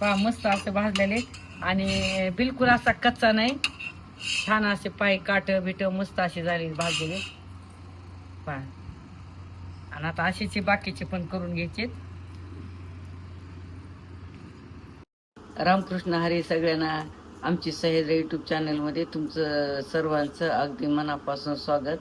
पहा मस्त असे भाजलेले. आणि बिलकुल असा कच्चा नाही. छान असे पाय काट बिट मस्त असे झाले भाजलेले. पहा आणि आता अशीचे बाकीचे पण करून घ्यायचे. रामकृष्ण हरी सगळ्यांना आमची सह्याद्री यूट्यूब चॅनलमध्ये तुमचं सर्वांचं अगदी मनापासून स्वागत.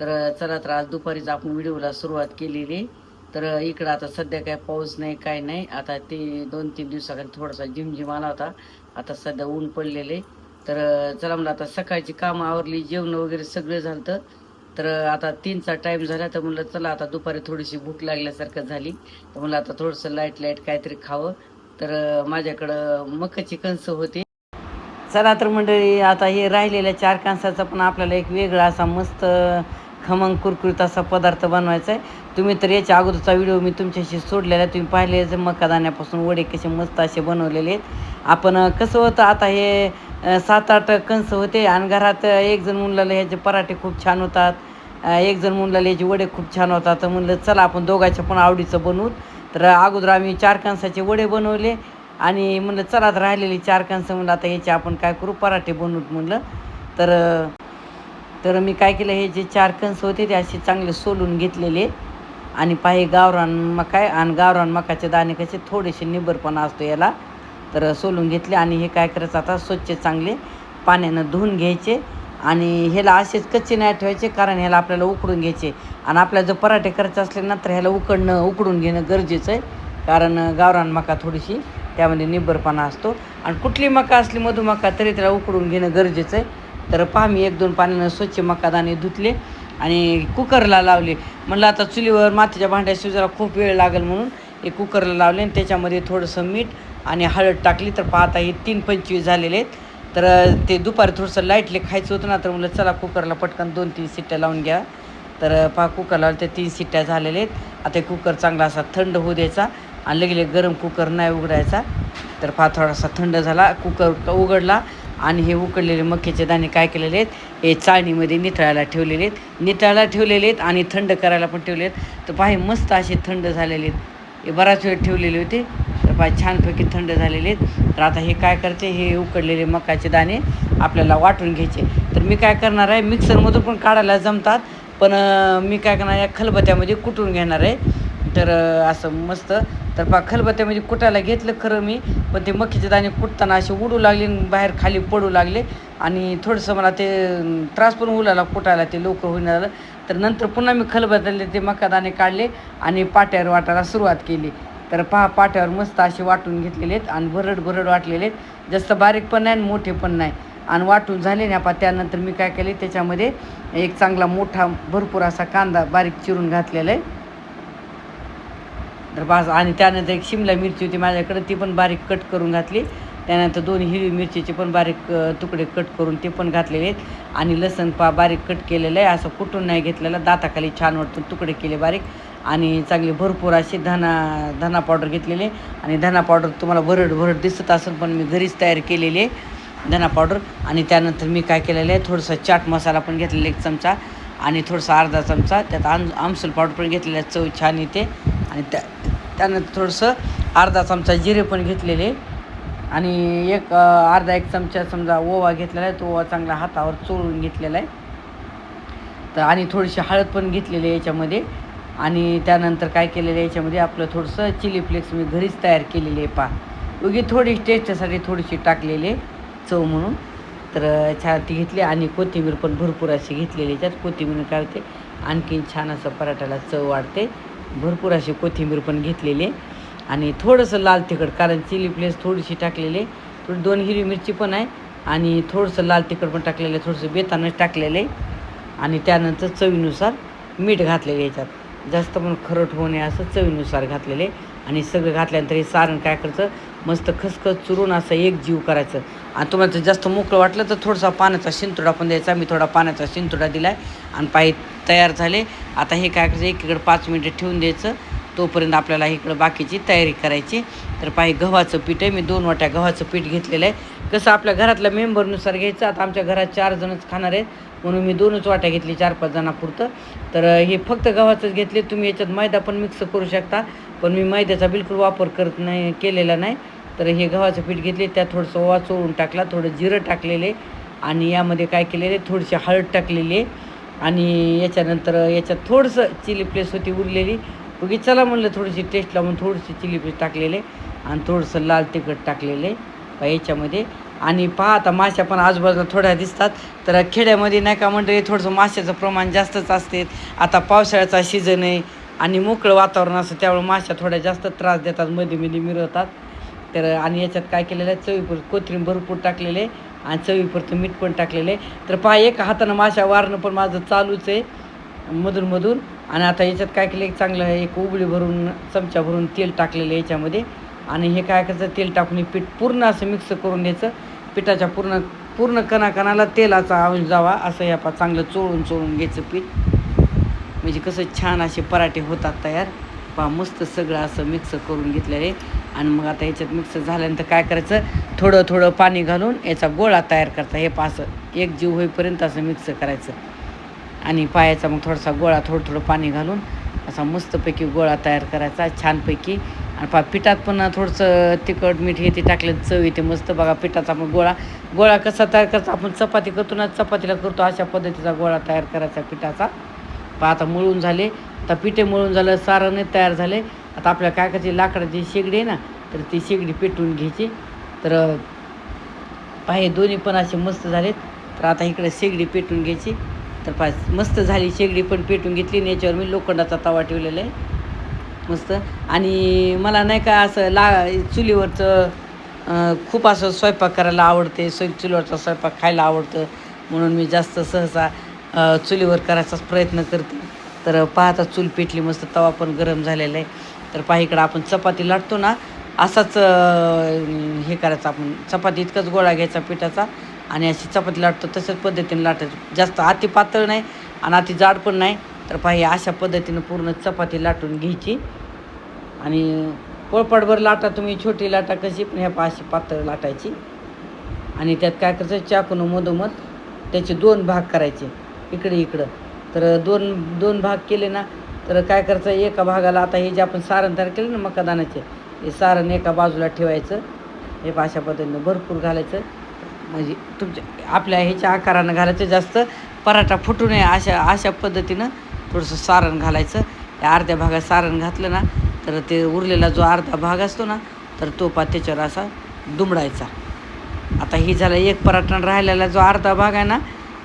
तर चला तर आज दुपारीच आपण व्हिडिओला सुरुवात केलेली. तर इकडं आता सध्या काय पाऊस नाही काय नाही. आता ते दोन तीन दिवसाखाली थोडासा झिमझिम आला होता. आता सध्या ऊन पडलेले. तर चला म्हणलं आता सकाळची कामं आवरली जेवण वगैरे सगळं झालं तर आता तीनचा टाईम झाला तर म्हणलं चला आता दुपारी थोडीशी भूक लागल्यासारखं झाली. तर म्हणलं आता थोडंसं लाइट लाइट काहीतरी खावं. तर माझ्याकडं मकाची कणसं होती. चला तर मंडळी आता हे राहिलेल्या चार कणसाचा पण आपल्याला एक वेगळा असा मस्त खमंग कुरकुरीत असा पदार्थ बनवायचा आहे तुम्ही तर याच्या अगोदरचा व्हिडिओ मी तुमच्याशी सोडलेला आहे. तुम्ही पाहिले जे मका दाण्यापासून वडे कसे मस्त असे बनवलेले आहेत. आपण कसं होतं आता हे सात आठ कंस होते आणि घरात एक जण मुलाला ह्याचे पराठे खूप छान होतात. एक जण म्हणलं याचे वडे खूप छान होतात. तर म्हणलं चला आपण दोघांच्या पण आवडीचं बनवू. तर अगोदर आम्ही चार कणसाचे वडे बनवले आणि म्हणलं चला आता राहिलेली चार कणसं म्हणलं आता याचे आपण काय करू? पराठे बनवूत म्हणलं. तर तर मी काय केलं हे जे चार कणस होते ते असे चांगले सोलून घेतलेले. आणि पाही गावरान मकाय आणि गावरान मकाचे दाणे कसे थोडेसे निबरपणा असतो याला. तर सोलून घेतले आणि हे काय करायचं आता स्वच्छ चांगले पाण्यानं धुवून घ्यायचे. आणि ह्याला असेच कच्चे नाही ठेवायचे कारण ह्याला आपल्याला उकडून घ्यायचे. आणि आपल्याला जर पराठे करायचे असले ना तर ह्याला उकडणं उकडून घेणं गरजेचं आहे. कारण गावरान मका थोडीशी त्यामध्ये निब्बरपणा असतो. आणि कुठली मका असली मधुमका तरी त्याला उकडून घेणं गरजेचं आहे. तर पहा मी एक दोन पाण्यानं स्वच्छ मकादाणे धुतले आणि कुकरला लावले. म्हणलं आता चुलीवर मातीच्या भांड्या शिजायला खूप वेळ लागेल म्हणून हे कुकरला लावले आणि त्याच्यामध्ये थोडंसं मीठ आणि हळद टाकली. तर पाहता हे तीन पंचवीस झालेले आहेत. तर ते दुपारी थोडंसं लाईटले खायचं होतं ना तर म्हणलं चला कुकरला पटकन दोन तीन सिट्ट्या लावून घ्या. तर पहा कुकरला ते तीन सिट्ट्या झालेल्या आहेत. आता कुकर चांगला असा थंड होऊ द्यायचा आणि लगेच गरम कुकर नाही उघडायचा. तर पहा थोडासा थंड झाला. कुकर उघडला. आणि हे उकडलेले मक्याचे दाणे काय केलेले आहेत? हे चाळणीमध्ये निथळायला ठेवलेले आहेत. निथळायला ठेवलेले आहेत आणि थंड करायला पण ठेवले आहेत. तर पहा मस्त असे थंड झालेले आहेत. हे बराच वेळ ठेवलेले होते तर पाय छानपैकी थंड झालेले आहेत. तर आता हे काय करते? हे उकडलेले मकाचे दाणे आपल्याला वाटून घ्यायचे. तर मी काय करणार आहे? मिक्सरमधून पण काढायला जमतात पण मी काय करणार या खलबत्यामध्ये कुटून घेणार आहे. तर असं मस्त तर पा म्हणजे कुटायला घेतलं खरं मी पण ते मक्कीचे दाणे कुटताना असे उडू लागले आणि बाहेर खाली पडू लागले. आणि थोडंसं मला ते त्रास पण होऊ लागला कुटायला ते लवकर होईन झालं. तर नंतर पुन्हा मी खलबत्त्यातले ते मका दाणे काढले आणि पाट्यावर वाटायला सुरुवात केली. तर पहा पाट्यावर मस्त असे वाटून घेतलेले आहेत आणि भरड भरड वाटलेले आहेत. जास्त बारीक पण नाही आणि मोठे पण नाही. आणि वाटून झाले ना पा त्यानंतर मी काय केले त्याच्यामध्ये एक चांगला मोठा भरपूर असा कांदा बारीक चिरून घातलेला आहे. तर बास आणि त्यानंतर एक शिमला मिरची होती माझ्याकडे ती पण बारीक कट करून घातली. त्यानंतर दोन हिरवी मिरचीचे पण बारीक तुकडे कट करून ते पण घातलेले आहेत. आणि लसण पा बारीक कट केलेलं आहे असं कुठून नाही घेतलेलं दाताखाली छान वाटतं तुकडे केले बारीक. आणि चांगले भरपूर असे धना धना पावडर घेतलेले. आणि धना पावडर तुम्हाला भरड भरड दिसत असेल पण मी घरीच तयार केलेली आहे धना पावडर आणि त्यानंतर मी काय केलेलं आहे थोडंसं चाट मसाला पण घेतलेला एक चमचा. आणि थोडासा अर्धा चमचा त्यात आम आमसूल पावडर पण घेतलेला आहे चव छान येते. आणि त्या त्यानंतर थोडंसं अर्धा चमचा जिरे पण घेतलेले. आणि एक अर्धा एक चमचा समजा ओवा घेतलेला आहे तो ओवा चांगला हातावर चोळून घेतलेला आहे. तर आणि थोडीशी हळद पण घेतलेली आहे याच्यामध्ये. आणि त्यानंतर काय केलेलं आहे याच्यामध्ये आपलं थोडंसं चिली फ्लेक्स मी घरीच तयार केलेली आहे पा उगी थोडी टेस्टसाठी थोडीशी टाकलेली आहे चव म्हणून. तर छान ती घेतली आणि कोथिंबीर पण भरपूर अशी घेतलेली याच्यात. कोथिंबीर काय होते? आणखीन छान असं पराठ्याला चव वाढते. भरपूर अशी कोथिंबीर पण घेतलेली आहे. आणि थोडंसं लाल तिखट कारण चिली प्लेस थोडीशी टाकलेली थोडी दोन हिरवी मिरची पण आहे. आणि थोडंसं लाल तिखट पण टाकलेलं आहे. थोडंसं बेतानच टाकलेलं आहे. आणि त्यानंतर चवीनुसार मीठ घातलेलं याच्यात. जास्त पण खरट होऊ नये असं चवीनुसार घातलेले आणि सगळं घातल्यानंतर हे सारण काय करायचं? मस्त खसखस चुरून असं एक जीव करायचं. आणि तुम्हाला जर जास्त मोकळं वाटलं तर थोडासा पाण्याचा शिंतोडा पण द्यायचा. मी थोडा पाण्याचा शिंतोडा दिला आहे आणि पाय तयार झाले. आता हे काय करायचं? एकीकडे पाच मिनटं ठेवून द्यायचं. तोपर्यंत आपल्याला इकडं बाकीची तयारी करायची. तर पाय गव्हाचं पीठ आहे. मी दोन वाट्या गव्हाचं पीठ घेतलेलं आहे. कसं आपल्या घरातल्या मेंबरनुसार घ्यायचं? आता आमच्या घरात चार जणच खाणार आहेत. म्हणून मी दोनच वाट्या घेतली चार पाच जणापुरतं. तर हे फक्त गव्हाचंच घेतले. तुम्ही याच्यात मैदा पण मिक्स करू शकता. पण मी मैद्याचा बिलकुल वापर करत नाही केलेला नाही. तर हे गव्हाचं पीठ घेतले त्यात थोडंसं ओवा चोळून टाकला थोडं जिरं टाकलेले आणि यामध्ये काय केलेले थोडीशी हळद टाकलेली आणि याच्यानंतर याच्यात थोडंसं चिली प्लेस होती उरलेली. उगी चला म्हणलं थोडीशी टेस्ट लावून थोडीशी चिली प्लेस टाकलेले आणि थोडंसं लाल तिखट टाकलेले पहा याच्यामध्ये. आणि पहा आता माश्या पण आजूबाजूला थोड्या दिसतात तर खेड्यामध्ये नाही का मंडळी थोडंसं माशाचं प्रमाण जास्तच असते. आता पावसाळ्याचा सीझन आहे आणि मोकळं वातावरण असतं त्यामुळे माश्या थोड्या जास्त त्रास देतात मध्ये मध्ये मिरवतात. तर आणि याच्यात काय केलेलं आहे? चवीपूर कोथिंबीर भरपूर टाकलेले आणि चवीपुरतं मीठ पण टाकलेले तर पहा एक हातानं माशा वारणं पण माझं चालूच आहे मधून मधून. आणि आता याच्यात काय केलं एक चांगलं एक उबळी भरून चमचा भरून तेल टाकलेलं आहे याच्यामध्ये. आणि हे काय करायचं तेल टाकून पीठ पूर्ण असं मिक्स करून द्यायचं पिठाच्या पूर्ण पूर्ण कणाकणाला तेलाचा अंश जावा असं ह्या पा चांगलं चोळून चोळून घ्यायचं पीठ. म्हणजे कसं छान असे पराठे होतात तयार. पहा मस्त सगळं असं मिक्स करून घेतलेलं आहे. आणि मग आता याच्यात मिक्स झाल्यानंतर काय करायचं? थोडं थोडं पाणी घालून याचा गोळा तयार करता. हे पा असं एक जीव होईपर्यंत असं मिक्स करायचं. आणि पायाचा मग थोडासा गोळा थोडं थोडं पाणी घालून असा मस्तपैकी गोळा तयार करायचा छानपैकी. आणि पा पिठात पण थोडंसं तिखट मीठ हे ते टाकलं चव येते मस्त. बघा पिठाचा मग गोळा गोळा कसा तयार करायचा आपण चपाती करतो ना चपातीला करतो अशा पद्धतीचा गोळा तयार करायचा पिठाचा. पहा आता मळून झाले. आता पिठे मळून झालं सारण तयार झाले. आता आपल्याला काय करायची लाकडाची शेगडी आहे ना तर ती शेगडी पेटवून घ्यायची. तर पहा दोन्ही पण असे मस्त झालेत. तर आता इकडे शेगडी पेटून घ्यायची. तर पा मस्त झाली शेगडी पण पेटून घेतली. आणि याच्यावर मी लोखंडाचा तवा ठेवलेला आहे. मस्त. आणि मला नाही का असं ला चुलीवरचं खूप असं स्वयंपाक करायला आवडते. स्वय चुलीवरचा स्वयंपाक खायला आवडतं. म्हणून मी जास्त सहसा चुलीवर करायचाच प्रयत्न करते. तर पाहता चूल पेटली. मस्त तवा पण गरम झालेला आहे. तर पहा इकडं आपण चपाती लाटतो ना असाच हे करायचं आपण. चपाती इतकाच गोळा घ्यायचा पिठाचा आणि अशी चपाती लाटतो तशाच पद्धतीने लाटायचं. जास्त अति पातळ नाही आणि अति जाड पण नाही. तर पहा अशा पद्धतीनं पूर्ण चपाती लाटून घ्यायची. आणि पोळपाटभर लाटा तुम्ही छोटी लाटा कशी पण ह्या अशी पातळ लाटायची. आणि त्यात काय करायचं चाकून मधोमध त्याचे दोन भाग करायचे इकडे इकडं. तर दोन दोन भाग केले ना तर काय करायचं एका भागाला आता हे जे आपण सारण तयार केलं ना मकादानाचे हे सारण एका बाजूला ठेवायचं. हे अशा पद्धतीनं भरपूर घालायचं. म्हणजे तुमच्या आपल्या ह्याच्या आकारानं घालायचं जास्त. पराठा फुटू नये अशा अशा पद्धतीनं थोडंसं सारण घालायचं. त्या अर्ध्या भागात सारण घातलं ना तर ते उरलेला जो अर्धा भाग असतो ना तर तो पा त्याच्यावर असा दुमडायचा. आता ही झाला एक पराठा राहिलेला जो अर्धा भाग आहे ना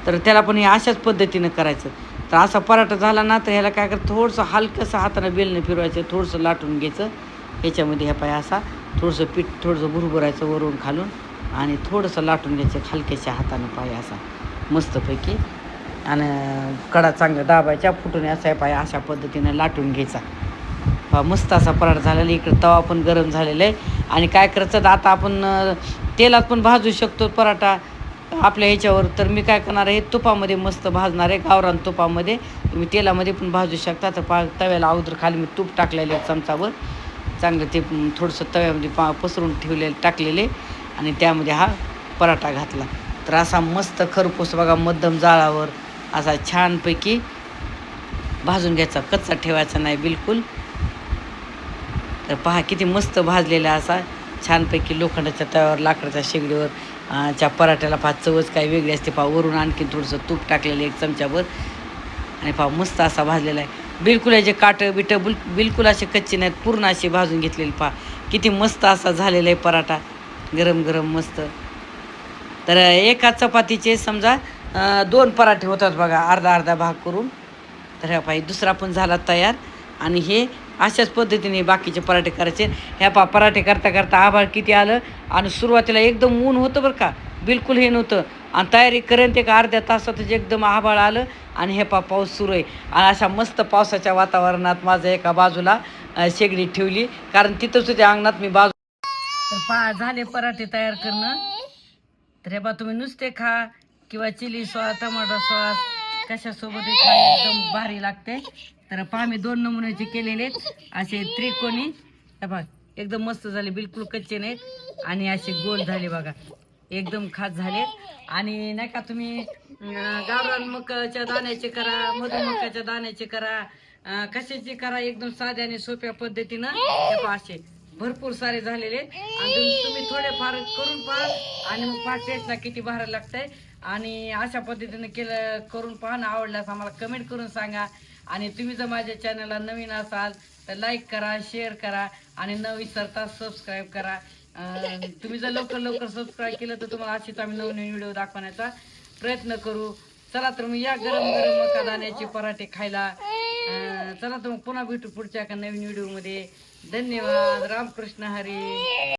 तर त्याला पण हे अशाच पद्धतीनं करायचं. तर असा पराठा झाला ना तर ह्याला काय कर थोडंसं हलकंसं हातानं बेलनं फिरवायचं थोडंसं लाटून घ्यायचं. ह्याच्यामध्ये ह्या पाय असा थोडंसं पीठ थोडंसं भुरभुरायचं वरून खालून आणि थोडंसं लाटून घ्यायचं हलक्याच्या हातानं पाय असा मस्तपैकी. आणि कडा चांगला दाबायच्या फुटून असा पाय अशा पद्धतीनं लाटून घ्यायचा. पहा मस्त असा पराठा झालेला इकडं तवा पण गरम झालेला आहे. आणि काय करायचं तर आता आपण तेलात पण भाजू शकतो पराठा. आपल्या ह्याच्यावर तर मी काय करणार आहे तुपामध्ये मस्त भाजणार आहे गावरान तुपामध्ये. तुम्ही तेलामध्ये पण भाजू शकता. तर पा तव्याला अगोदर खाली मी तूप टाकलेले आहे चमचावर. चांगलं ते थोडंसं तव्यामध्ये पा पसरून ठेवलेले टाकलेले आणि त्यामध्ये हा पराठा घातला. तर असा मस्त खरपूस बघा मध्यम जाळावर असा छानपैकी भाजून घ्यायचा. कच्चा ठेवायचा नाही बिलकुल. तर पहा किती मस्त भाजलेला असा छानपैकी लोखंडाच्या तव्यावर लाकडाच्या शेगडीवर च्या पराठ्याला पाच चवच काही वेगळी असते. पाव वरून आणखी थोडंसं तूप टाकलेलं एक चमच्यावर आणि पाव मस्त असा भाजलेला आहे. बिलकुल याचे काटं बिटं बुल बिलकुल असे कच्चे नाहीत. पूर्ण असे भाजून घेतलेले पा. किती मस्त असा झालेला आहे पराठा. गरम गरम मस्त. तर एका चपातीचे समजा दोन पराठे होतात बघा. अर्धा अर्धा भाग करून. तर ह्या पाहिजे दुसरा पण झाला तयार. आणि हे अशाच पद्धतीने बाकीचे पराठे करायचे. ह्या पा पराठे करता करता आभाळ किती आलं? आणि सुरुवातीला एकदम ऊन होतं बरं का. बिलकुल हे नव्हतं. आणि तयारी करेन ते का अर्ध्या तासातच एकदम आभाळ आलं आणि हे पा पाऊस सुरू आहे. आणि अशा मस्त पावसाच्या वातावरणात माझं एका बाजूला शेगडी ठेवली. कारण तिथंच होत्या अंगणात मी बाजू पा पहा झाले पराठे तयार करणं. तर हे बा तुम्ही नुसते खा. किंवा चिली सॉस टमाटो सॉस कशासोबत एकदम भारी लागते. तर पहा मी दोन नमुन्याचे केलेले आहेत. असे त्रिकोणी. बघ एकदम मस्त झाले बिलकुल कच्चे नाहीत. आणि असे गोल झाले बघा. एकदम खास झाले. आणि नाही का तुम्ही गावरान मकाच्या दाण्याचे करा मधुमकाच्या दाण्याचे करा कशाचे करा एकदम साध्या आणि सोप्या पद्धतीनं. असे भरपूर सारे झालेले आणि तुम्ही थोडेफार करून पहा. आणि मग पाच टेस्टला किती भारी लागतंय. आणि अशा पद्धतीने केलं करून पहा ना आवडल्यास आम्हाला कमेंट करून सांगा. आणि तुम्ही जर माझ्या चॅनलला नवीन असाल तर लाईक करा शेअर करा आणि न विसरता सबस्क्राईब करा. तुम्ही जर लवकर लवकर सबस्क्राईब केलं तर तुम्हाला अशीच आम्ही नवीन व्हिडिओ दाखवण्याचा प्रयत्न करू. चला तर मग या गरम गरम मका दाण्याचे पराठे खायला. चला तर मग पुन्हा भेटू पुढच्या एका नवीन व्हिडिओमध्ये. धन्यवाद. रामकृष्ण हरी.